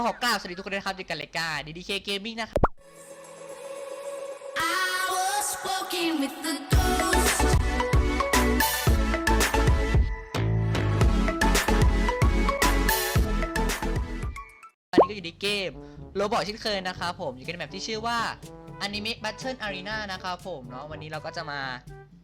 ก็ขอกราบสวัสดีทุกคนด้วยนะครับดิกันเลกาดีดีเคเกมมิ่งนะครับ I was walking with the ghost. วันนี้ก็อยู่ในเกมโรบอกเช่นเคยนะครับผมอยู่ในแบบที่ชื่อว่า Anime Battle Arena นะครับผมเนาะวันนี้เราก็จะมา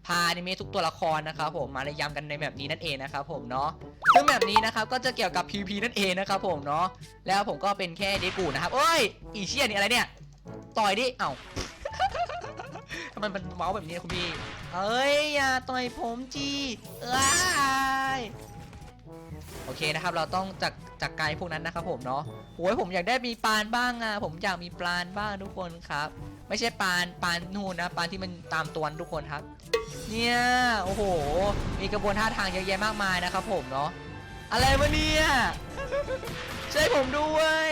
พาอนิเมะทุกตัวละครนะครับผมมาเลยำกันในแบบนี้นั่นเองนะครับผมเนาะซึ่งแบบนี้นะครับก็จะเกี่ยวกับ PVP นั่นเองนะครับผมเนาะแล้วผมก็เป็นแค่เดกูนะครับโอ้ยอีเชียนี่อะไรเนี่ยต่อยดิเอ้าทำไมมันเมาส์แบบนี้คุณพี่เอ้ยอย่าต่อยผมจีเอ้ย โอเคนะครับ เราต้องจักจักไกลพวกนั้นนะครับผมเนาะโอ้ยผมอยากได้มีปานบ้างอะผมอยากมีปลานบ้างทุกคนครับ ไม่ใช่ปานปานนู่นนะปานที่มันตามตัวทุกคนครับ เนี่ยโอ้โห มีกระบวนท่าทางเยอะแยะมากมายนะครับผมเนาะอะไรวะเนี่ยช่วยผมด้วย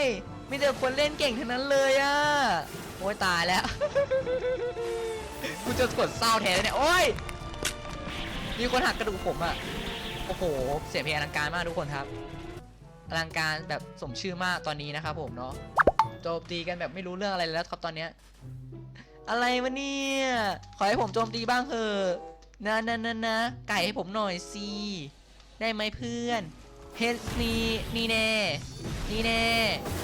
มีแต่คนเล่นเก่งทั้งนั้นเลยอะโอ้ยตายแล้วกูจะกดเศร้าแทนเนี่ยโอ้ยมีคนหักกระดูกผมอะ โอ้โห เสียงเพลงอลังการมากทุกคนครับ อลังการแบบสมชื่อมากตอนนี้นะครับผมเนาะโจมตีกันแบบไม่รู้เรื่องอะไรเลยแล้วครับตอนเนี้ย อะไรวะเนี่ย ขอให้ผมโจมตีบ้างเถอะนะนะนะนะไก่ให้ผมหน่อยสิ ได้ไหมเพื่อนเฮดนี่นี่แน่ นี่แน่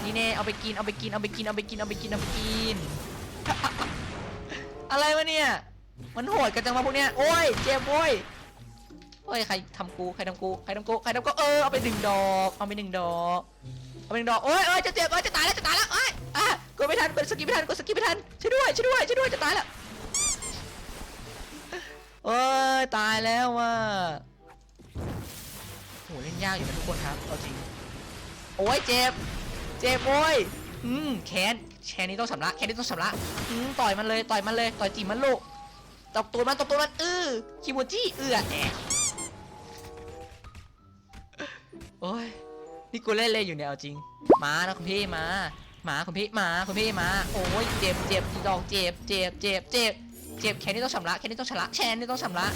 นี่แน่ เอาไปกิน เอาไปกิน เอาไปกิน เอาไปกิน เอาไปกิน เอาไปกิน อะไรวะเนี่ย มันโหดกันจังวะพวกเนี้ย โอ้ย เจ็บโว้ย โอ้ยใครทำกูใครทำกูใครทำกูใครทำกูเออเอาไปหนึ่งดอกเอาไปหนึ่งดอกเอาไปหนึ่งดอกโอ้ยโอ้ยจะเจ็บโอ้ยจะตายแล้วจะตายแล้วเอ้ยอะกดไม่ทันกดสกิปไม่ทันกดสกิปไม่ทันช่วยด้วยช่วยด้วยช่วยด้วยจะตายแล้วโอ้ยตายแล้วว่ะโหเล่นยากอยู่นะทุกคนครับเอาจริงโอ้ยเจ็บเจ็บโอ้ยอืมแขนแขนนี้ต้องชำระแขนนี้ต้องชำระอืมต่อยมันเลยต่อยมันเลยต่อยจีมันลูกตบตัวมันตบตัวมันเออคิโมจิเอือแอะ โอ้ยนี่กูเล่นเลยอยู่เนี่ยเอาจริงมานะคุณพี่มามาคุณพี่มาคุณพี่มาโอ้ยเจ็บเจ็บดอกเจ็บเจ็บเจ็บเจ็บเจ็บแขนนี้ต้องชำระแขนนี้ต้องชำระแขนนี้ต้องชำระ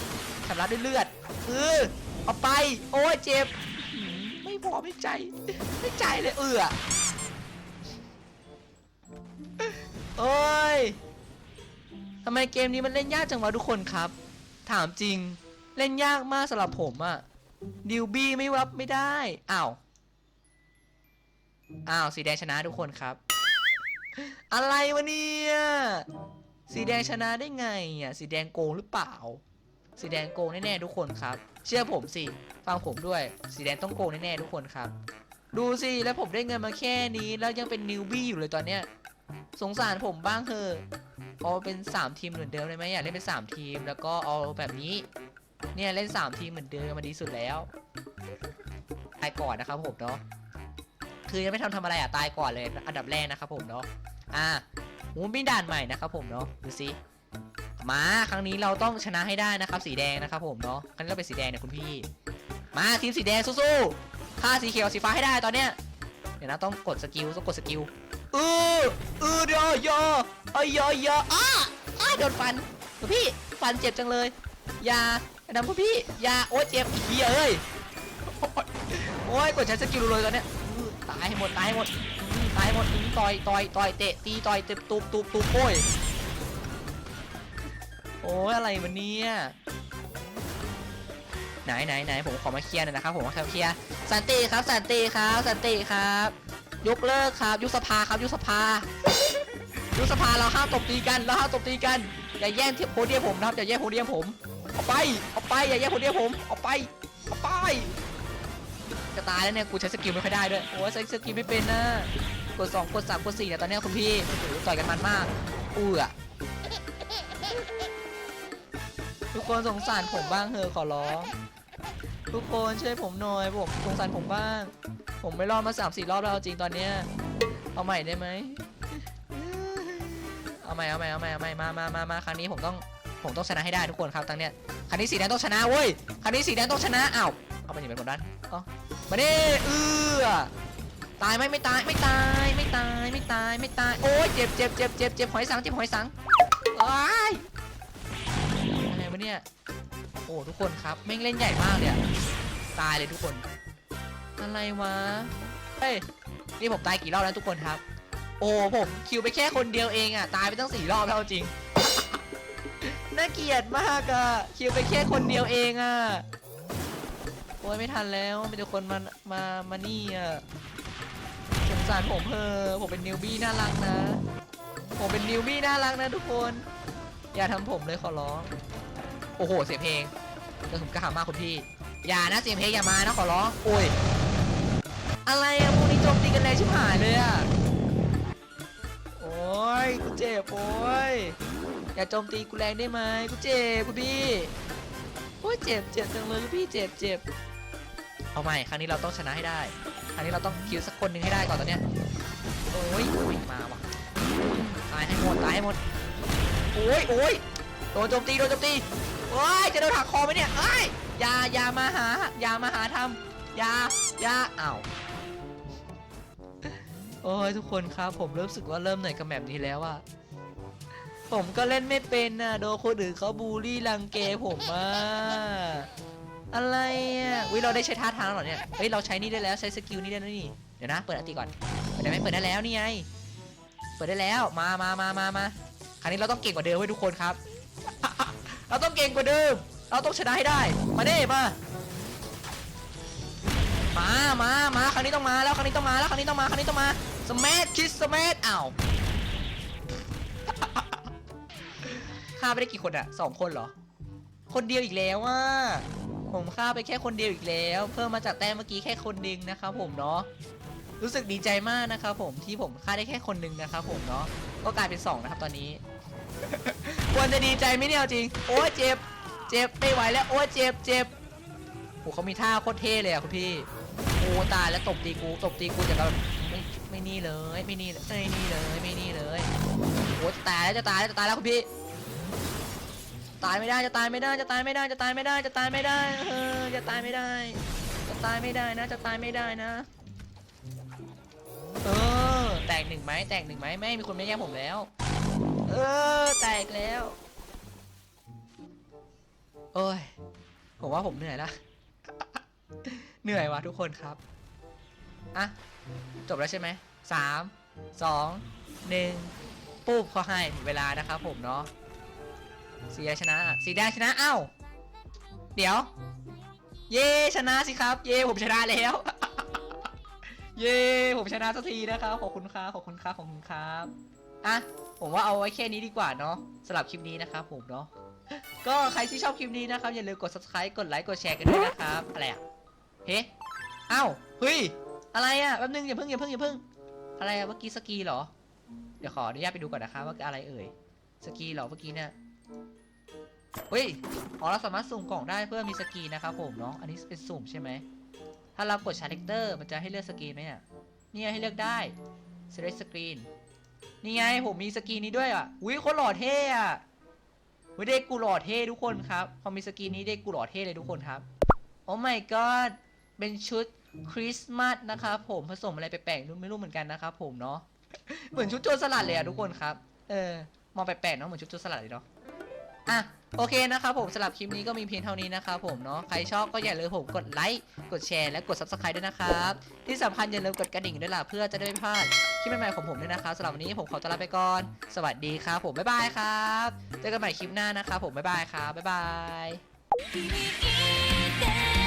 ชำระด้วยเลือดเออเอาไป โอ้ยเจ็บไม่พอไม่ใจไม่ใจเลยเอือโอ้ยทำไมเกมนี้มันเล่นยากจังวะทุกคนครับ ถามจริงเล่นยากมากสำหรับผมอะ ดิวบี้ไม่รับไม่ได้ อ้าว อ้าว สีแดงชนะทุกคนครับ อะไรวะเนี่ย สีแดงชนะได้ไงอะ สีแดงโกงหรือเปล่า สีแดงโกงแน่ๆทุกคนครับ เชื่อผมสิ ฟังผมด้วย สีแดงต้องโกงแน่ๆทุกคนครับ ดูสิ แล้วผมได้เงินมาแค่นี้ แล้วยังเป็นนิวบี้อยู่เลยตอนเนี้ย สงสารผมบ้างเถอะเอาเป็น 3 ทีมเหมือนเดิมเลยไหมอยากเล่นเป็น 3 ทีม แล้วก็เอาแบบนี้ เนี่ยเล่น3ทีเหมือนเดิมมาดีสุดแล้วตายก่อนนะครับผมเนาะคือยังไม่ทำทำอะไรอะตายก่อนเลยอันดับแรกนะครับผมเนาะอ่าหูมีด่านใหม่นะครับผมเนาะดูสิมาครั้งนี้เราต้องชนะให้ได้นะครับ สีแดงนะครับผมเนาะครั้งนี้เราเป็นสีแดงเนี่ยคุณพี่ มาทีมสีแดงสู้ๆฆ่าสีเขียวสีฟ้าให้ได้ตอนเนี้ยเดี๋ยวนะต้องกดสกิลต้องกดสกิลเออเออเดี๋ยอยอเอ้ยยอยออ้าอ้าโดนฟันคุณพี่ฟันเจ็บจังเลยยา ไอ้ดำคุณพี่อย่าโอ้ยเจ็บเฮียเอ้ยโอ้ยกดใช้สกิลเลยตอนเนี้ยอื้อตายให้หมดตายให้หมดอื้อตายให้หมดอื้อต่อยต่อยต่อยเตะตีต่อยเตะตูบตูบตูบโอ้ยโอ้ยอะไรวะเนี่ยไหนไหนไหนผมขอมาเคลียร์หน่อยนะครับผมขอเคลียร์สันติครับสันติครับสันติครับ ยกเลิกครับยุบสภาครับยุบสภา ยุบสภาเราห้ามตบตีกันเราห้ามตบตีกันอย่าแย่งที่โพเดียมผมนะครับอย่าแย่งโพเดียมผม เอาไปเอาไปอย่าแย่งโพเดียมผมเอาไปเอาไปจะตายแล้วเนี่ยกูใช้สกิลไม่ค่อยได้ด้วยโอ้ใช้สกิลไม่เป็นนะกดสองกดสามกดสี่เนี่ยตอนเนี้ยคุณพี่โอ้โหต่อยกันมันมากอู้อะทุกคนสงสารผมบ้างเถอะขอร้องทุกคนช่วยผมหน่อยผมสงสารผมบ้าง ผมไม่รอดมาสามสี่รอบแล้วจริงตอนเนี้ยเอาใหม่ได้ไหมเอาใหม่เอาใหม่เอาใหม่เอาใหม่มามามามาครั้งนี้ผมต้อง ผมต้องชนะให้ได้ทุกคนครับตั้งเนี้ยครั้งนี้สีแดงต้องชนะเว้ยครั้งนี้สีแดงต้องชนะอ้าวเอาไปหนีไปหมดด้านอ๋อมาดิเออตายไหมไม่ตายไม่ตายไม่ตายไม่ตายไม่ตายโอ้ยเจ็บเจ็บเจ็บเจ็บเจ็บหอยสังเจ็บหอยสังอ้ายอะไรวะเนี่ยโอ้ทุกคนครับแม่งเล่นใหญ่มากเลยอะตายเลยทุกคน อะไรวะเฮ้ยนี่ผมตายกี่รอบแล้วทุกคนครับ โอ้ผมคิวไปแค่คนเดียวเองอะตายไปตั้งสี่รอบแล้วจริง น่าเกลียดมากอะคิวไปแค่คนเดียวเองอะโอ้ยไม่ทันแล้วมีแต่คนมามามานี่อะสงสารผมเพอผมเป็นนิวบี้น่ารักนะ ผมเป็นนิวบี้น่ารักนะทุกคน อย่าทำผมเลยขอร้อง โอ้โหเสียเพลงกระสุนกระหามากคุณพี่ อย่านะเสียเพลงอย่ามานะขอร้องโอ้ยอะไรอะพวกนี้โจมตีกันแรงชิบหายเลยอะโอ้ยกูเจ็บโอ้ย อย่าโจมตีกูแรงได้ไหมกูเจ็บคุณพี่โอ้ยเจ็บเจ็บจังเลยพี่เจ็บเจ็บเอาใหม่ครั้งนี้เราต้องชนะให้ได้ ครั้งนี้เราต้องคิวสักคนหนึ่งให้ได้ก่อนตอนเนี้ยโอ้ยมาว่ะตายให้หมดตายให้หมดโอ้ยโอ้ยโดนโจมตีโดนโจมตีโอ้ยจะโดนหักคอไหมเนี่ยเอ้ยอย่าอย่ามาหาอย่ามาหาทำอย่าอย่าอ้าวโอ้ยทุกคนครับผมเริ่มรู้สึกว่าเริ่มเหนื่อยกับแบบนี้แล้วอะ ผมก็เล่นไม่เป็นน่ะโดนคนอื่นเขาบูลลี่รังแกผมอะอะไรอะวิเราได้ใช้ท่าทางแล้วเหรอเนี่ยเฮ้ยเราใช้นี่ได้แล้วใช้สกิลนี่ได้แล้วนี่เดี๋ยวนะเปิดอันติก่อนเปิดได้ไหมเปิดได้แล้วนี่ไงเปิดได้แล้วมามามามามาครั้งนี้เราต้องเก่งกว่าเดิมไว้ทุกคนครับ เราต้องเก่งกว่าเดิม เราต้องชนะให้ได้ มาเด้มา มามามาครั้งนี้ต้องมาแล้วครั้งนี้ต้องมาแล้วครั้งนี้ต้องมาครั้งนี้ต้องมาสมัทคิดสมัทอ้าว ฆ่าไปได้กี่คนอะสองคนเหรอ คนเดียวอีกแล้วว่าผมฆ่าไปแค่คนเดียวอีกแล้ว เพิ่มมาจากแต้มเมื่อกี้แค่คนหนึงนะครับผมเนาะรู้สึกดีใจมากนะครับผมที่ผมฆ่าได้แค่คนหนึ่งนะครับผมเนาะก็กลายเป็นสองนะครับตอนนี้ ควรจะดีใจไหมเนี่ยเอาจริง โอ้ยเจ็บ เจ็บไม่ไหวแล้วโอ้ยเจ็บเจ็บโอ้เขามีท่าโคตรเท่เลยอะคุณพี่โอ้ตายแล้วตบตีกูตบตีกูจะแบบไม่ไม่นี่เลยไม่นี่เลยไม่นี่เลยไม่นี่เลยโอ้จะตายแล้วจะตายแล้วจะตายแล้วคุณพี่ ตายไม่ได้จะตายไม่ได้จะตายไม่ได้จะตายไม่ได้จะตายไม่ได้เออจะตายไม่ได้ จะตายไม่ได้นะจะตายไม่ได้นะ เออ แตกหนึ่งไหมแตกหนึ่งไหมไม่มีคนไม่แย่งผมแล้ว เออ แตกแล้วโอ้ยผมว่าผมเหนื่อยละเหนื่อยวะทุกคนครับอะจบแล้วใช่ไหมสามสองหนึ่งปุ๊บเขาให้เวลานะครับผมเนาะ สีแดงชนะ สีแดงชนะเอ้าเดี๋ยว เย่ชนะสิครับ เย่ผมชนะแล้ว เย้ผมชนะสักทีนะครับขอบคุณครับขอบคุณครับขอบคุณครับอะผมว่าเอาไว้แค่นี้ดีกว่าเนาะสำหรับคลิปนี้นะครับผมเนาะก็ใครที่ชอบคลิปนี้นะครับอย่าลืมกด subscribe กดไลค์กดแชร์กันด้วยนะครับอะไรอะเฮ้เอ้าเฮ้ยอะไรอะแป๊บนึงอย่าเพิ่งอย่าเพิ่งอย่าเพิ่งอะไรอะเมื่อกี้สกีเหรอ เดี๋ยวขออนุญาตไปดูก่อนนะครับว่าอะไรเอ่ยสกีเหรอเมื่อกี้เนี่ย เฮ้ย อ๋อเราสามารถสุ่มกล่องได้เพื่อมีสกีนะครับผมเนาะ อันนี้เป็นสุ่มใช่ไหม ถ้าเรากดชาร์เลกเตอร์มันจะให้เลือกสกีไหมอะนี่ไงให้เลือกได้ select screen นี่ไงผมมีสกีนี้ด้วยอะ อุ้ยคนหล่อเท่อะเฮ้ยเด็กกูหล่อเท่ทุกคนครับพอมีสกีนี้เด็กกูหล่อเท่เลยทุกคนครับ โอ้ my god เป็นชุดคริสต์มาสนะครับผมผสมอะไรแปลกๆไม่รู้เหมือนกันนะครับผมเนาะ เหมือนชุดโจรสลัดเลยอะทุกคนครับ เออ มองแปลกๆเนาะเหมือนชุดโจรสลัดเลยเนาะ อะโอเคนะครับผมสำหรับคลิปนี้ก็มีเพียงเท่านี้นะครับผมเนาะใครชอบก็อย่าลืมผมกดไลค์กดแชร์และกด subscribe ด้วยนะครับที่สำคัญอย่าลืมกดกระดิ่งด้วยล่ะเพื่อจะได้ไม่พลาดคลิปใหม่ๆของผมด้วยนะครับสำหรับวันนี้ผมขอตัวลาไปก่อน สวัสดีครับผมบ๊ายบายครับเจอกันใหม่คลิปหน้านะครับผมบ๊ายบายครับบ๊ายบาย